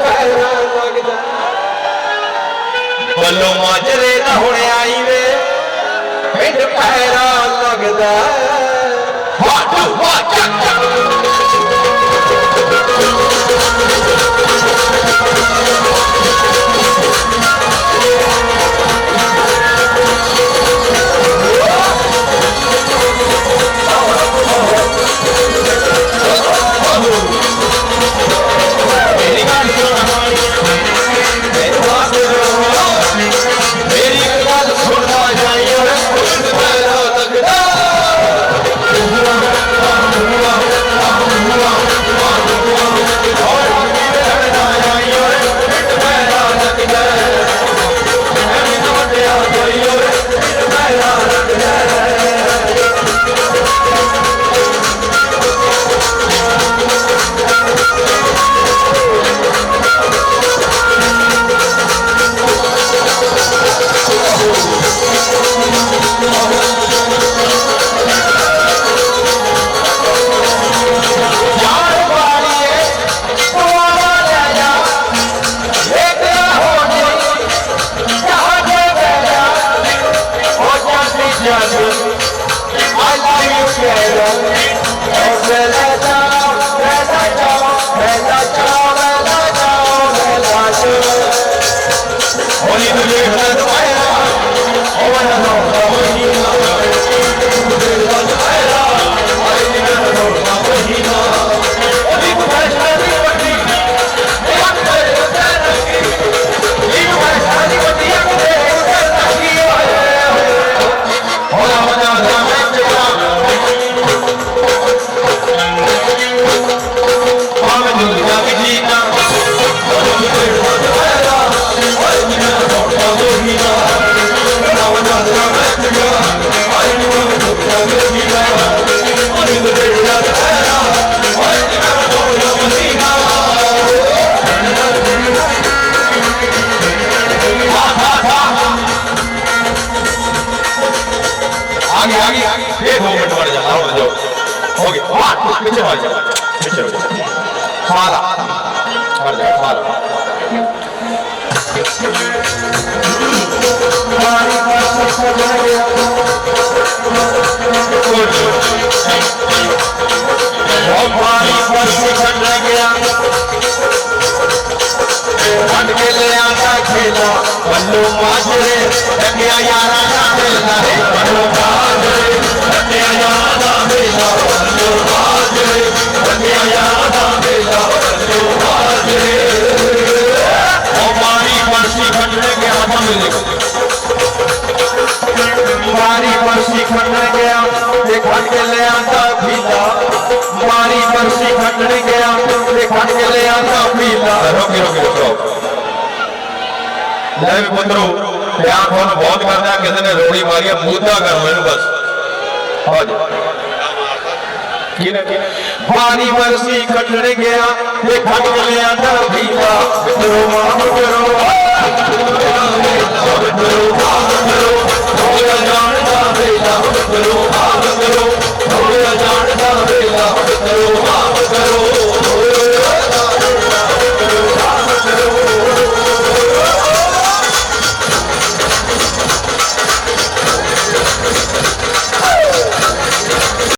ਪਿੰਡ ਪੈਰਾ ਲੱਗਦਾ ਬੱਲੋ ਮਾਜਰੇ ਦਾ ਹੁਣ ਆਈ ਵੇ। ਪਿੰਡ ਪੈਰਾ ਲੱਗਦਾ। ਵਾਹ ਵਾਹ, ਚੱਕ ਚੱਕ। আসবে आगे ये दो मिनट बढ़ जाओ, और जाओ। हो गया। वाह पीछे हो जाओ। पीछे हो जाओ। हमारा हमारा जाओ हमारा हमारी बात सब गया। हमारी के ले खेला बल्लू माजरे ढकिया यारा का मेला बल्लू माजरे ढकिया यारा का बल्लू माजरे ढकिया यारा का बल्लू माजरे। हमारी बरसी खंडने के हम मिले मारी बरसी खंडने गया देखा के ले आता भीला मारी बरसी खंडने गया देखा के ले आता भीला रोके रोके, रुको। ਲੈ ਵੀ ਪੁੱਤਰੋ ਪਿਆਰ ਤੁਹਾਨੂੰ ਬਹੁਤ ਕਰਦਾ ਕਿਸੇ ਨੇ ਰੋੜੀ ਮਾਰੀ ਆ ਮੂਦਾ ਕਰੋ ਇਹਨੂੰ ਬਸ ਹੋ ਜਾ ਕਿਨੇ ਕਿਨੇ ਮਾਰੀ ਪਰਸੀ ਖੰਡਣ ਗਿਆ ਤੇ ਖੰਡ ਕੇ ਲਿਆਂਦਾ ਪੀਲਾ ਮਿੱਤਰੋ ਮਾਂ ਕਰੋ